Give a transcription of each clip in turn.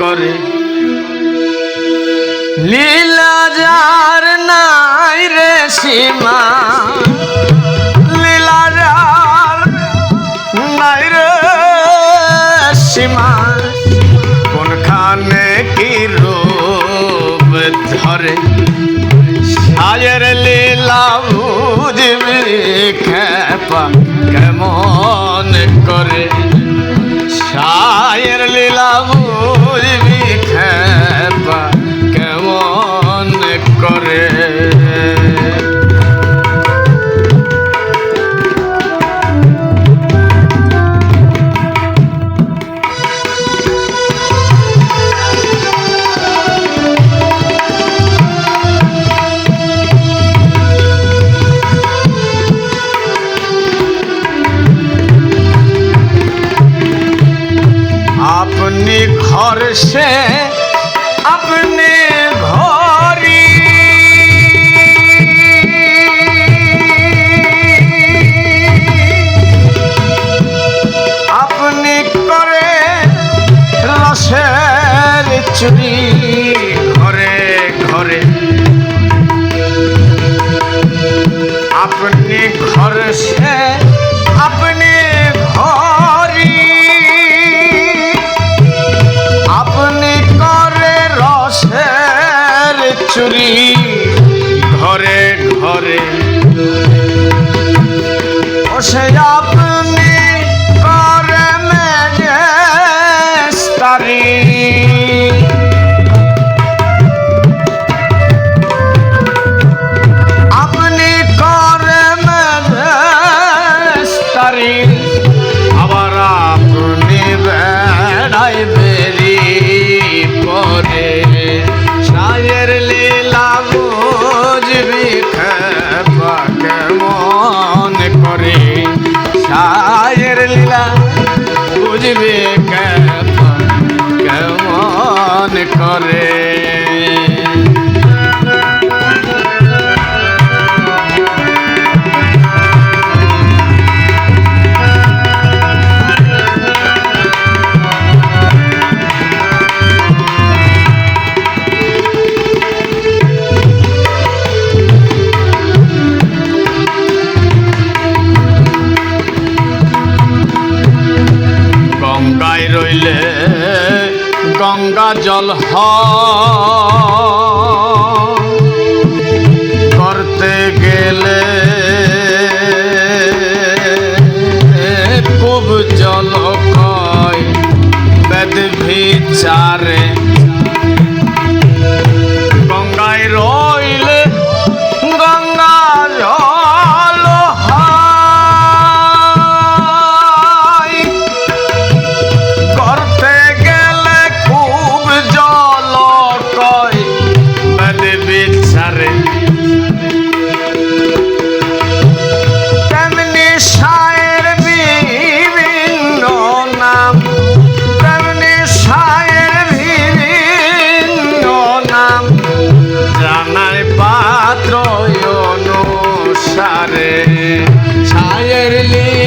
করে। লীলা যার নাই রে সীমা। লীলা যার নাই রে সীমা। কোনখানে কি রূপ ধরে? সায়ের লীলা বুঝবি খেপা কেমন করে? সায়ের লীলা বুঝবি চুরি ঘরে ঘরে। আপনি ঘর সে বুঝবি করতে গেলে খুব জল কয় বেদ বিচারে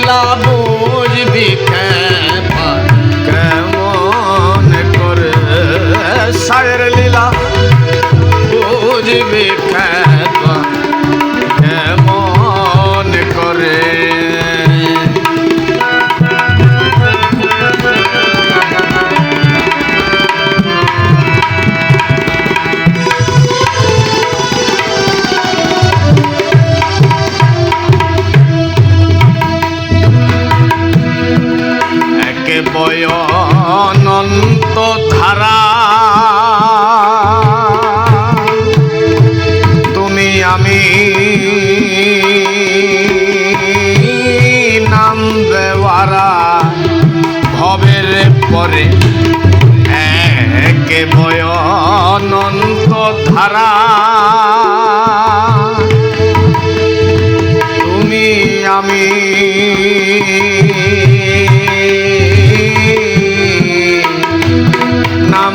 লীলা বুঝবি কেমন কেমন করে ছায়ের লীলা বুঝবি কেমন ধারা তুমি আমি। নাম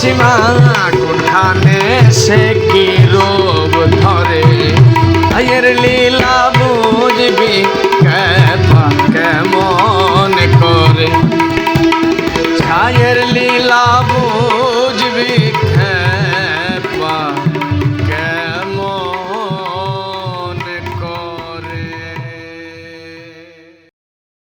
সীমা কোনখানে? সে কি রূপ ধরে? আয়ের লীলা বুঝবি কেমন করে? ছায়ের